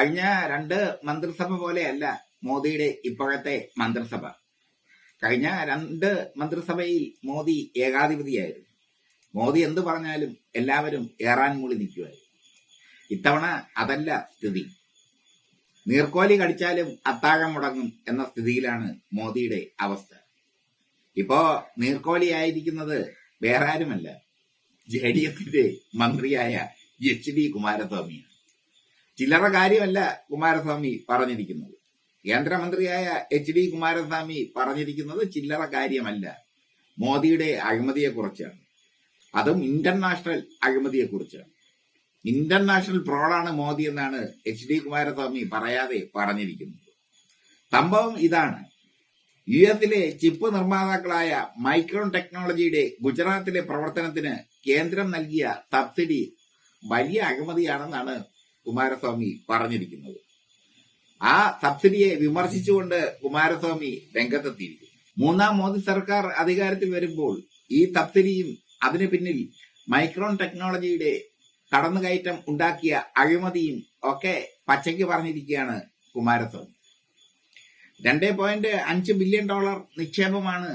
കഴിഞ്ഞ രണ്ട് മന്ത്രിസഭ പോലെയല്ല മോദിയുടെ ഇപ്പോഴത്തെ മന്ത്രിസഭ. കഴിഞ്ഞ രണ്ട് മന്ത്രിസഭയിൽ മോദി ഏകാധിപതിയായിരുന്നു. മോദി എന്ത് പറഞ്ഞാലും എല്ലാവരും ഏറാൻ മൂളി നിൽക്കുമായിരുന്നു ഇത്തവണ അതല്ല സ്ഥിതി. നീർക്കോലി കടിച്ചാലും അത്താഴം മുടങ്ങും എന്ന സ്ഥിതിയിലാണ് മോദിയുടെ അവസ്ഥ. ഇപ്പോ നീർക്കോലി ആയിരിക്കുന്നത് വേറെ ആരുമല്ല ജെ ഡി എഫിന്റെ മന്ത്രിയായ എച്ച് ഡി കുമാരസ്വാമിയാണ്. ചില്ലറ കാര്യമല്ല കുമാരസ്വാമി പറഞ്ഞിരിക്കുന്നത്. കേന്ദ്രമന്ത്രിയായ എച്ച് ഡി കുമാരസ്വാമി പറഞ്ഞിരിക്കുന്നത് ചില്ലറ കാര്യമല്ല. മോദിയുടെ അഴിമതിയെക്കുറിച്ചാണ്. അതും ഇന്റർനാഷണൽ അഴിമതിയെക്കുറിച്ചാണ്. ഇന്റർനാഷണൽ ഫ്രോഡാണ് മോദി എന്നാണ് എച്ച് ഡി കുമാരസ്വാമി പറയാതെ പറഞ്ഞിരിക്കുന്നത്. സംഭവം ഇതാണ്. യു എസിലെ ചിപ്പ് നിർമ്മാതാക്കളായ മൈക്രോൺ ടെക്നോളജിയുടെ ഗുജറാത്തിലെ പ്രവർത്തനത്തിന് കേന്ദ്രം നൽകിയ സബ്സിഡി വലിയ അഴിമതിയാണെന്നാണ് കുമാരസ്വാമി പറഞ്ഞിരിക്കുന്നത്. ആ സബ്സിഡിയെ വിമർശിച്ചുകൊണ്ട് കുമാരസ്വാമി രംഗത്തെത്തിയിരിക്കും മൂന്നാം മോദി സർക്കാർ അധികാരത്തിൽ വരുമ്പോൾ ഈ സബ്സിഡിയും അതിനു പിന്നിൽ മൈക്രോൺ ടെക്നോളജിയുടെ കടന്നുകയറ്റം ഉണ്ടാക്കിയ അഴിമതിയും ഒക്കെ പച്ചയ്ക്ക് പറഞ്ഞിരിക്കുകയാണ് കുമാരസ്വാമി. രണ്ട് പോയിന്റ് അഞ്ച് ബില്യൺ ഡോളർ നിക്ഷേപമാണ്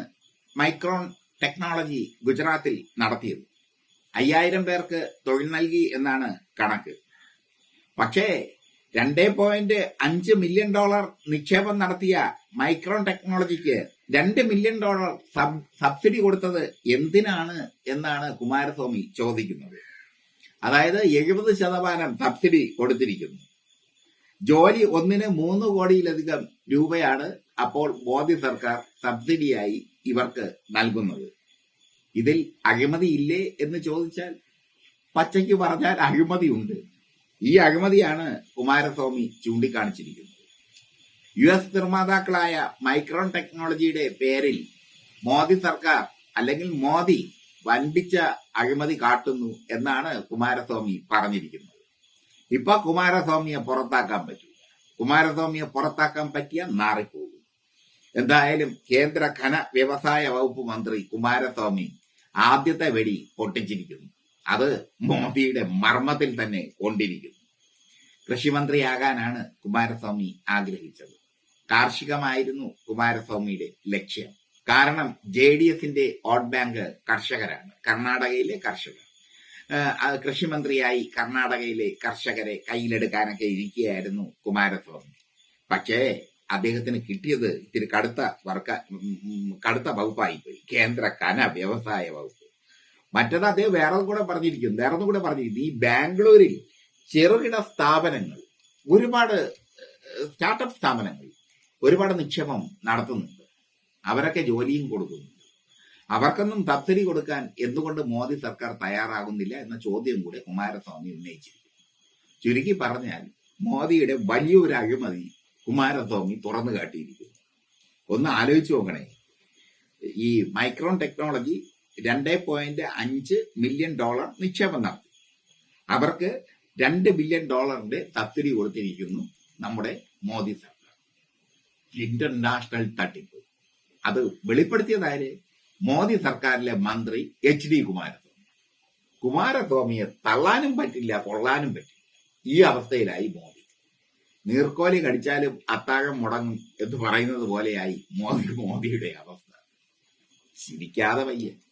മൈക്രോൺ ടെക്നോളജി ഗുജറാത്തിൽ നടത്തിയത്. അയ്യായിരം പേർക്ക് തൊഴിൽ നൽകി എന്നാണ് കണക്ക്. പക്ഷേ രണ്ട് പോയിന്റ് അഞ്ച് മില്യൺ ഡോളർ നിക്ഷേപം നടത്തിയ മൈക്രോൺ ടെക്നോളജിക്ക് രണ്ട് മില്യൺ ഡോളർ സബ് സബ്സിഡി കൊടുത്തത് എന്തിനാണ് എന്നാണ് കുമാരസ്വാമി ചോദിക്കുന്നത്. അതായത് എഴുപത് ശതമാനം സബ്സിഡി കൊടുത്തിരിക്കുന്നു. ജോലി ഒന്നിന് മൂന്ന് കോടിയിലധികം രൂപയാണ് അപ്പോൾ മോദി സർക്കാർ സബ്സിഡിയായി ഇവർക്ക് നൽകുന്നത്. ഇതിൽ അഴിമതി ഇല്ലേ എന്ന് ചോദിച്ചാൽ പച്ചയ്ക്ക് പറഞ്ഞാൽ അഴിമതിയുണ്ട് ഈ അഴിമതിയാണ് കുമാരസ്വാമി ചൂണ്ടിക്കാണിച്ചിരിക്കുന്നത്. യു എസ് നിർമ്മാതാക്കളായ മൈക്രോൺ ടെക്നോളജിയുടെ പേരിൽ മോദി സർക്കാർ അല്ലെങ്കിൽ മോദി വൻപിച്ച അഴിമതി കാട്ടുന്നു എന്നാണ് കുമാരസ്വാമി പറഞ്ഞിരിക്കുന്നത്. ഇപ്പൊ കുമാരസ്വാമിയെ പുറത്താക്കാൻ പറ്റൂ. കുമാരസ്വാമിയെ പുറത്താക്കാൻ പറ്റിയ നാറിപ്പോകും. എന്തായാലും കേന്ദ്ര ഖന വ്യവസായ വകുപ്പ് മന്ത്രി കുമാരസ്വാമി ആദ്യത്തെ വെടി പൊട്ടിച്ചിരിക്കുന്നു. അത് മോദിയുടെ മർമ്മത്തിൽ തന്നെ കൊണ്ടിരിക്കുന്നു. കൃഷിമന്ത്രിയാകാനാണ് കുമാരസ്വാമി ആഗ്രഹിച്ചത്. കാർഷികമായിരുന്നു കുമാരസ്വാമിയുടെ ലക്ഷ്യം. കാരണം ജെ ഡി എസിന്റെ വോട്ട് ബാങ്ക് കർഷകരാണ് കർണാടകയിലെ കർഷകർ. കൃഷിമന്ത്രിയായി കർണാടകയിലെ കർഷകരെ കയ്യിലെടുക്കാനൊക്കെ ഇരിക്കുകയായിരുന്നു കുമാരസ്വാമി. പക്ഷേ അദ്ദേഹത്തിന് കിട്ടിയത് ഇത്തിരി കടുത്ത വർക്ക കടുത്ത വകുപ്പായി പോയി. കേന്ദ്ര കന വ്യവസായ വകുപ്പ്. മറ്റത് അദ്ദേഹം വേറെ കൂടെ പറഞ്ഞിരിക്കുന്നു വേറെ കൂടെ പറഞ്ഞിരിക്കുന്നു ഈ ബാംഗ്ലൂരിൽ ചെറുകിട സ്ഥാപനങ്ങൾ ഒരുപാട് സ്റ്റാർട്ടപ്പ് സ്ഥാപനങ്ങൾ ഒരുപാട് നിക്ഷേപം നടത്തുന്നുണ്ട്. അവരൊക്കെ ജോലിയും കൊടുക്കുന്നുണ്ട്. അവർക്കൊന്നും സബ്സിഡി കൊടുക്കാൻ എന്തുകൊണ്ട് മോദി സർക്കാർ തയ്യാറാകുന്നില്ല എന്ന ചോദ്യം കൂടെ കുമാരസ്വാമി ഉന്നയിച്ചിരിക്കുന്നു. ചുരുക്കി പറഞ്ഞാൽ മോദിയുടെ വലിയൊരു അഴിമതി കുമാരസ്വാമി തുറന്നു കാട്ടിയിരിക്കുന്നു. ഒന്ന് ആലോചിച്ച് നോക്കണേ. ഈ മൈക്രോൺ ടെക്നോളജി രണ്ട് പോയിന്റ് അഞ്ച് മില്യൺ ഡോളർ നിക്ഷേപം നടത്തി. അവർക്ക് രണ്ട് ബില്യൺ ഡോളറിന്റെ സബ്സിഡി കൊടുത്തിരിക്കുന്നു നമ്മുടെ മോദി സർക്കാർ. ഇന്റർനാഷണൽ തട്ടിപ്പ്. അത് വെളിപ്പെടുത്തിയതാര്? മോദി സർക്കാരിലെ മന്ത്രി എച്ച് ഡി കുമാരസ്വാമി. കുമാരസ്വാമിയെ തള്ളാനും പറ്റില്ല കൊള്ളാനും പറ്റില്ല. ഈ അവസ്ഥയിലായി മോദി. നീർക്കോലി കടിച്ചാലും അത്താഴം മുടങ്ങും എന്ന് പറയുന്നത് പോലെയായി മോദി മോദിയുടെ അവസ്ഥ. ചിരിക്കാതെ വയ്യ.